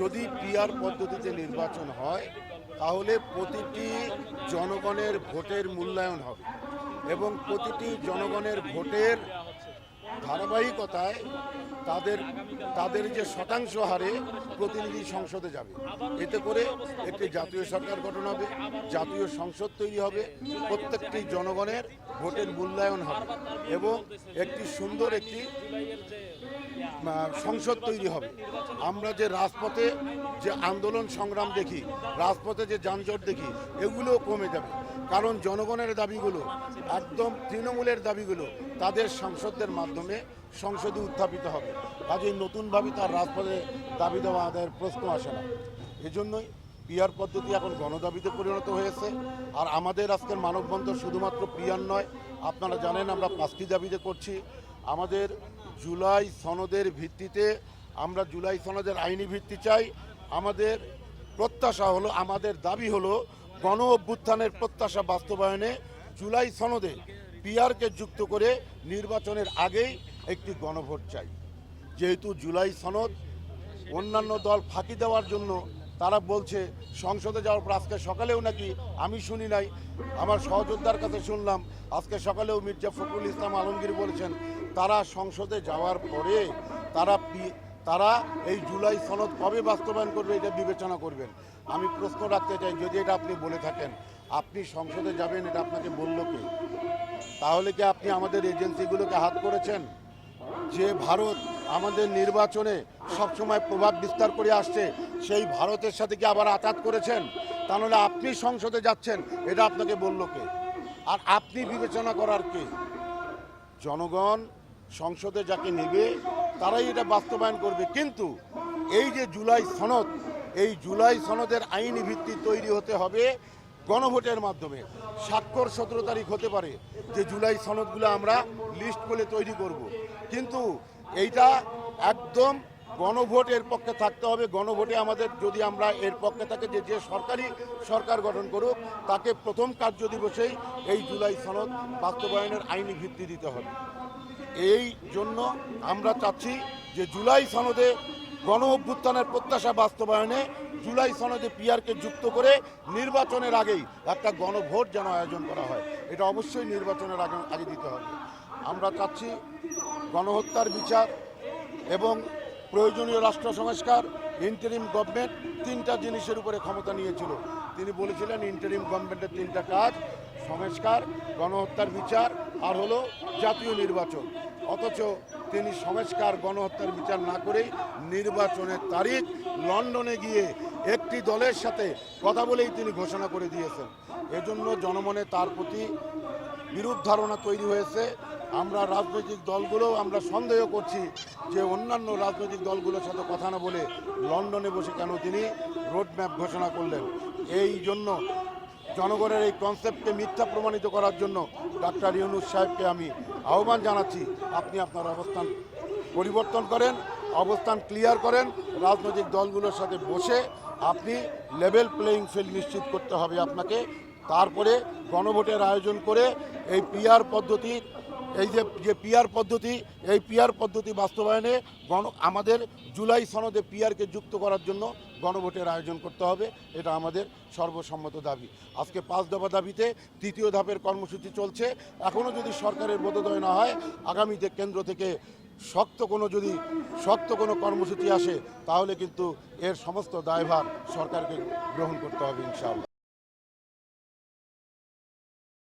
যদি পিআর পদ্ধতিতে নির্বাচন হয়, তাহলে প্রতিটি জনগণের ভোটের মূল্যায়ন হবে এবং প্রতিটি জনগণের ভোটের ধারাবাহিকতায় তাদের তাদের যে শতাংশ হারে প্রতিনিধি সংসদে যাবে। এতে করে একটি জাতীয় সরকার গঠন হবে, জাতীয় সংসদ তৈরি হবে, প্রত্যেকটি জনগণের ভোটের মূল্যায়ন হবে এবং একটি সুন্দর একটি সংসদ তৈরি হবে। আমরা যে রাজপথে যে আন্দোলন সংগ্রাম দেখি, রাজপথে যে যানজট দেখি, এগুলোও কমে যাবে। কারণ জনগণের দাবিগুলো, একদম তৃণমূলের দাবিগুলো তাদের সাংসদদের মাধ্যমে সংসদে উত্থাপিত হবে। কাজেই নতুনভাবে তার রাজপথে দাবি দেওয়া আদায়ের প্রশ্ন আসে না। এজন্যই পিয়ার পদ্ধতি এখন গণদাবিতে পরিণত হয়েছে। আর আমাদের আজকের মানববন্ধন শুধুমাত্র পিয়ার নয়, আপনারা জানেন আমরা পাঁচটি দাবিতে করছি। আমাদের জুলাই সনদের ভিত্তিতে আমরা জুলাই সনদের আইনি ভিত্তি চাই। আমাদের প্রত্যাশা হলো, আমাদের দাবি হলো গণ অভ্যুত্থানের প্রত্যাশা বাস্তবায়নে জুলাই সনদে পিয়ারকে যুক্ত করে নির্বাচনের আগেই একটি গণভোট চাই। যেহেতু জুলাই সনদ অন্যান্য দল ফাঁকি দেওয়ার জন্য তারা বলছে, সংসদে যাওয়ার পর আজকে সকালেও নাকি আমি শুনি নাই। আমার সহযোদ্ধার কাছে শুনলাম, আজকে সকালেও মির্জা ফখরুল ইসলাম আলমগীর বলেছেন, তারা সংসদে যাওয়ার পরে তারা তারা এই জুলাই সনদ কবে বাস্তবায়ন করবে এটা বিবেচনা করবেন। আমি প্রশ্ন রাখতে চাই, যদি এটা আপনি বলে থাকেন, আপনি সংসদে যাবেন, এটা আপনাকে বলল কে? তাহলে কি আপনি আমাদের এজেন্সিগুলোকে হাত করেছেন? যে ভারত আমাদের নির্বাচনে সবসময় প্রভাব বিস্তার করে আসছে, সেই ভারতের সাথে কি আবার আঘাত করেছেন? তা তাহলে আপনি সংসদে যাচ্ছেন, এটা আপনাকে বলল কে? আর আপনি বিবেচনা করার কে? জনগণ সংসদে যাকে নেবে তারাই এটা বাস্তবায়ন করবে। কিন্তু এই যে জুলাই সনদ, এই জুলাই সনদের আইনি ভিত্তি তৈরি হতে হবে গণভোটের মাধ্যমে। স্বাক্ষর সতেরো তারিখ হতে পারে যে জুলাই সনদগুলো আমরা লিস্ট করে তৈরি করব। কিন্তু এইটা একদম গণভোটের পক্ষে থাকতে হবে। গণভোটে আমাদের যদি আমরা এর পক্ষে থাকে যে যে সরকারি সরকার গঠন করুক, তাকে প্রথম কার্য দিবসেই এই জুলাই সনদ বাস্তবায়নের আইনি ভিত্তি দিতে হবে। এই জন্য আমরা চাচ্ছি যে জুলাই সনদে গণ অভ্যুত্থানের প্রত্যাশা বাস্তবায়নে জুলাই সনদে পিআরকে যুক্ত করে নির্বাচনের আগেই একটা গণভোট যেন আয়োজন করা হয়। এটা অবশ্যই নির্বাচনের আগে আগে দিতে হবে। আমরা চাচ্ছি গণহত্যার বিচার এবং প্রয়োজনীয় রাষ্ট্র সংস্কার ইন্টারিম গভর্নমেন্ট তিনটা জিনিসের উপরে ক্ষমতা নিয়েছিল। তিনি বলেছিলেন ইন্টারিম গভর্নমেন্টের তিনটা কাজ, সংস্কার, গণহত্যার বিচার আর হলো জাতীয় নির্বাচন। অথচ তিনি সংস্কার গণহত্যার বিচার না করেই নির্বাচনের তারিখ লন্ডনে গিয়ে একটি দলের সাথে কথা বলেই তিনি ঘোষণা করে দিয়েছেন। এজন্য জনমনে তার প্রতি বিরূপ ধারণা তৈরি হয়েছে। আমরা রাজনৈতিক দলগুলো আমরা সন্দেহ করছি যে অন্যান্য রাজনৈতিক দলগুলোর সাথে কথা না বলে লন্ডনে বসে কেন তিনি রোড ম্যাপ ঘোষণা করলেন। এই জন্য জনগণের এই কনসেপ্টকে মিথ্যা প্রমাণিত করার জন্য ডাক্তার ইউনুস সাহেবকে আমি আহ্বান জানাচ্ছি, আপনি আপনার অবস্থান পরিবর্তন করেন, অবস্থান ক্লিয়ার করেন, রাজনৈতিক দলগুলোর সাথে বসে আপনি লেভেল প্লেয়িং ফিল্ড নিশ্চিত করতে হবে আপনাকে। তারপরে গণভোটের আয়োজন করে এই পিআর পদ্ধতি এই যে যে পিআর পদ্ধতি, এই পিআর পদ্ধতি বাস্তবায়নে গণ, আমাদের জুলাই সনদে পিআরকে যুক্ত করার জন্য গণভোটের আয়োজন করতে হবে, এটা আমাদের সর্বসম্মত দাবি। আজকে পাঁচ দফা দাবিতে তৃতীয় ধাপের কর্মসূচি চলছে। এখনও যদি সরকারের বোধোদয় না হয় আগামীতে কেন্দ্র থেকে শক্ত কোনো যদি, শক্ত কোনো কর্মসূচি আসে, তাহলে কিন্তু এর সমস্ত দায়ভার সরকারকে গ্রহণ করতে হবে, ইনশাআল্লাহ।